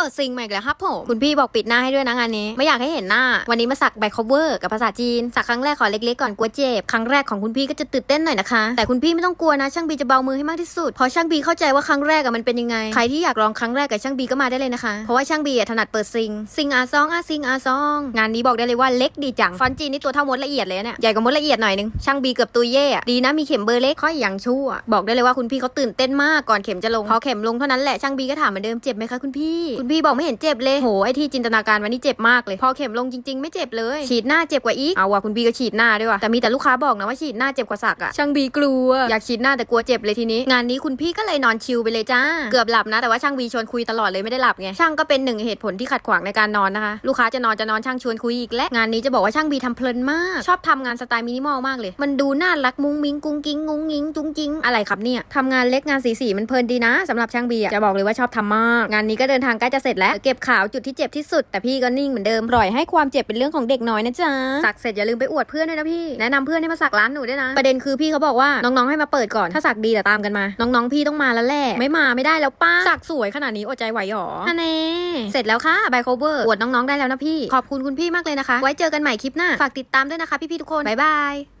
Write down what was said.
เปิดซิงใหม่แล้วครับผมคุณพี่บอกปิดหน้าให้ด้วยนะงานนี้ ไม่อยากให้เห็นหน้า วันนี้มาสักแบ็คคเวอร์กับภาษาจีน สักครั้งแรกขอเล็กๆก่อนกลัวเจ็บ ครั้งแรกของคุณพี่ก็จะตื่นเต้นหน่อยนะคะ แต่คุณพี่ไม่ต้องกลัวนะ ช่างบีจะเบามือให้มากที่สุด เพราะช่างบีเข้าใจว่าครั้งแรกอะมันเป็นยังไง ใครที่อยากลองครั้งแรกกับช่างบีก็มาได้เลยนะคะ เพราะว่าช่างบีอะถนัดเปิดซิง ซิงอาซองอาซิงอาซอง งานนี้บอกได้เลยว่าเล็กดีจัง ฟอนต์จีนนี่ตัวเท่ามดละเอียดเลยเนี่ย ใหญ่กว่ามดละเอียดหน่อยนึง ช่างบีเกือบตุยเย่อะดีนะมีเข็มเบอร์เล็กค่อยอย่างชั่ว บอกได้เลยว่าคุณพี่เขาตื่นเต้นมากก่อนเข็มจะลงพอเข็มลงเท่านั้นแหละช่างบีก็ถามเหมือนเดิมเจ็บไหมคะคุณพี่คุณพี่บอกไม่เห็นเจ็บเลยโหไอที่จินตนาการวันนี้เจ็บมากเลย พอเข็มลงจริงๆ ไม่เจ็บเลย ฉีดหน้าเจ็บกว่าอีกเอาว่ะคุณพี่ก็ฉีดหน้าด้วยว่ะแต่มีแต่ลูกค้าบอกนะว่าฉีดหน้าเจ็บกว่าสักอะช่างบีกลัวอยากฉีดหน้าแต่กลัวเจ็บเลยทีนี้งานนี้คุณพี่ก็เลยนอนชิลไปเลยจ้าเกือบหลับนะแต่ว่าช่างบีชวนคุยตลอดเลยไม่ได้หลับไงช่างก็เป็นหนึ่งเหตุผลที่ขัดขวางในการนอนนะคะ ลูกค้าจะนอนจะนอนช่างชวนคุยอีกและงานนี้จะบอกว่าช่างบีทำเพลินมาก ชอบทำงานสไตล์มินิมอลมากเลย มันดูน่ารักมุ้งมิ้งกุ้งกิ้งงุ้งงิ้งจุ้งจิ้งอะไรครับเนี่ยทำงานเล็กงานสีสีมันเพลินดีนะสำหรับช่างบีอะจะบอกเลยว่าชอบทำมาก งานนี้ก็เดินทางใกล้จะเสร็จแล้ว เก็บขาวจุดที่เจ็บที่สุด แต่พี่ก็นิ่งเหมือนเดิมปล่อยให้ความเจ็บเป็นเรื่องของเด็กน้อยนะจ๊ะสักเสร็จอย่าลืมไปอวดเพื่อนด้วยนะพี่แนะนำเพื่อนให้มาสักร้านหนูด้วยนะ ประเด็นคือพี่เขาบอกว่าน้องๆให้มาเปิดก่อนถ้าสักดีแต่ตามกันมา น้องๆพี่ต้องมาแล้วแหละไม่มาไม่ได้แล้วป้าสักสวยขนาดนี้อดใจไหวหรอฮะเน่เสร็จแล้วค่ะบายโคเวอร์อวดน้องๆได้แล้วนะพี่ขอบคุณคุณพี่มากเลยนะคะ ไว้เจอกันใหม่คลิปหน้าฝากติดตามด้วยนะคะพี่ๆทุกคนบ๊ายบาย